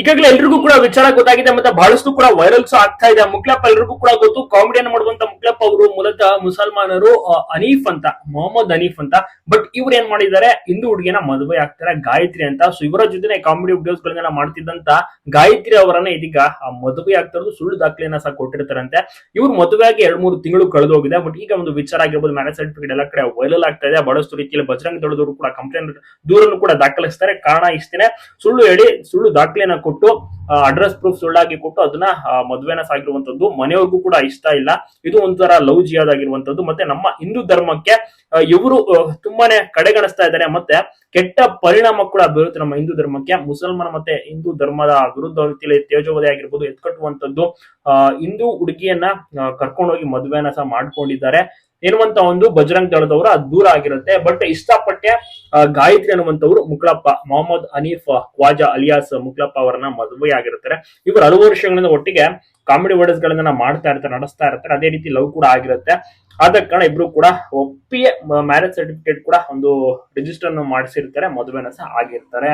ಈಗಾಗಲೇ ಎಲ್ರಿಗೂ ಕೂಡ ವಿಚಾರ ಗೊತ್ತಾಗಿದೆ ಮತ್ತೆ ಬಹಳಷ್ಟು ಕೂಡ ವೈರಲ್ಸ್ ಆಗ್ತಾ ಇದೆ. ಮುಕ್ಲಪ್ಪ ಎಲ್ರಿಗೂ ಕೂಡ ಗೊತ್ತು ಕಾಮಿಡಿಯನ್ ಮಾಡುವಂತ ಮುಕ್ಲಪ್ಪ ಅವರು ಮೂಲತಃ ಮುಸಲ್ಮಾನರು ಅನೀಫ್ ಅಂತ, ಮೊಹಮ್ಮದ್ ಅನೀಫ್ ಅಂತ. ಬಟ್ ಇವ್ರು ಏನ್ ಮಾಡಿದ್ದಾರೆ? ಹಿಂದೂ ಹುಡುಗಿಯನ್ನ ಮದುವೆ ಆಗ್ತಾರೆ, ಗಾಯತ್ರಿ ಅಂತ. ಸೊ ಇವರ ಜೊತೆ ಕಾಮಿಡಿ ವಿಡಿಯೋಸ್ ಗಳನ್ನ ಮಾಡ್ತಿದ್ದಂತ ಗಾಯತ್ರಿ ಅವರನ್ನ ಇದೀಗ ಮದುವೆ ಆಗ್ತಾ ಇರೋದು ಸುಳ್ಳು ದಾಖಲೆಯನ್ನ ಸಹ ಕೊಟ್ಟಿರ್ತಾರಂತೆ. ಇವ್ರು ಮದುವೆ ಆಗಿ ಎರಡ್ ಮೂರು ತಿಂಗಳು ಕಳೆದು ಹೋಗಿದೆ ಬಟ್ ಈಗ ಒಂದು ವಿಚಾರ ಆಗಿರ್ಬೋದು ಮ್ಯಾರೇಜ್ ಸರ್ಟಿಫಿಕೇಟ್ ಎಲ್ಲ ಕಡೆ ವೈರಲ್ ಆಗ್ತಾ ಇದೆ. ಬಹಳಷ್ಟು ರೀತಿಯಲ್ಲಿ ಬಜರಂಗ ದಳದವರು ಕೂಡ ಕಂಪ್ಲೇಂಟ್ ದೂರನ್ನು ಕೂಡ ದಾಖಲಿಸ್ತಾರೆ. ಕಾರಣ ಇಷ್ಟೇನೆ. ಸುಳ್ಳು ಹೇಳಿ ಸುಳ್ಳು ದಾಖಲೆಯನ್ನ ಕೊಟ್ಟು ಅಡ್ರೆಸ್ ಪ್ರೂಫ್ ಸುಳ್ಳಾಗಿ ಕೊಟ್ಟು ಅದನ್ನ ಮದುವೆನ ಸಾಗಿರುವಂತದ್ದು. ಮನೆಯವ್ರಿಗೂ ಕೂಡ ಇಷ್ಟ ಇಲ್ಲ. ಇದು ಒಂಥರ ಲವ್ ಜಿಯಾದಾಗಿರುವಂತದ್ದು ಮತ್ತೆ ನಮ್ಮ ಹಿಂದೂ ಧರ್ಮಕ್ಕೆ ಇವರು ತುಂಬಾನೇ ಕಡೆಗಣಿಸ್ತಾ ಇದ್ದಾರೆ. ಮತ್ತೆ ಕೆಟ್ಟ ಪರಿಣಾಮ ಕೂಡ ಬೀರುತ್ತೆ ನಮ್ಮ ಹಿಂದೂ ಧರ್ಮಕ್ಕೆ. ಮುಸಲ್ಮಾನ ಮತ್ತೆ ಹಿಂದೂ ಧರ್ಮದ ವಿರುದ್ಧ ರೀತಿಯಲ್ಲಿ ತೇಜೋವಧೆ ಆಗಿರ್ಬೋದು ಎತ್ಕಟ್ಟುವಂತದ್ದು ಆ, ಹಿಂದೂ ಹುಡುಗಿಯನ್ನ ಕರ್ಕೊಂಡೋಗಿ ಮದುವೆನ ಸಹ ಮಾಡ್ಕೊಂಡಿದ್ದಾರೆ. ಎನ್ನುವಂತ ಒಂದು ಬಜರಂಗ್ ದಳದವರು ಅದು ದೂರ ಆಗಿರುತ್ತೆ. ಬಟ್ ಇಷ್ಟಪಟ್ಟೆ ಗಾಯತ್ರಿ ಅನ್ನುವಂಥವ್ರು ಮುಕ್ಲಪ್ಪ ಮೊಹಮ್ಮದ್ ಹನೀಫ್ ಖ್ವಾಜಾ ಅಲಿಯಾಸ್ ಮುಕ್ಲಪ್ಪ ಅವರನ್ನ ಮದುವೆ ಆಗಿರುತ್ತಾರೆ ಇವರು ಹಲವು ವರ್ಷಗಳಿಂದ ಒಟ್ಟಿಗೆ ಕಾಮಿಡಿ ವರ್ಡ್ಸ್ ಗಳನ್ನ ಮಾಡ್ತಾ ಇರ್ತಾರೆ ನಡೆಸ್ತಾ ಇರ್ತಾರೆ. ಅದೇ ರೀತಿ ಲವ್ ಕೂಡ ಆಗಿರುತ್ತೆ. ಆದ ಕಾರಣ ಇಬ್ರು ಕೂಡ ಒಪ್ಪಿಗೆ ಮ್ಯಾರೇಜ್ ಸರ್ಟಿಫಿಕೇಟ್ ಕೂಡ ಒಂದು ರಿಜಿಸ್ಟರ್ ಮಾಡಿಸಿರ್ತಾರೆ ಮದುವೆನ ಸಹ ಆಗಿರ್ತಾರೆ.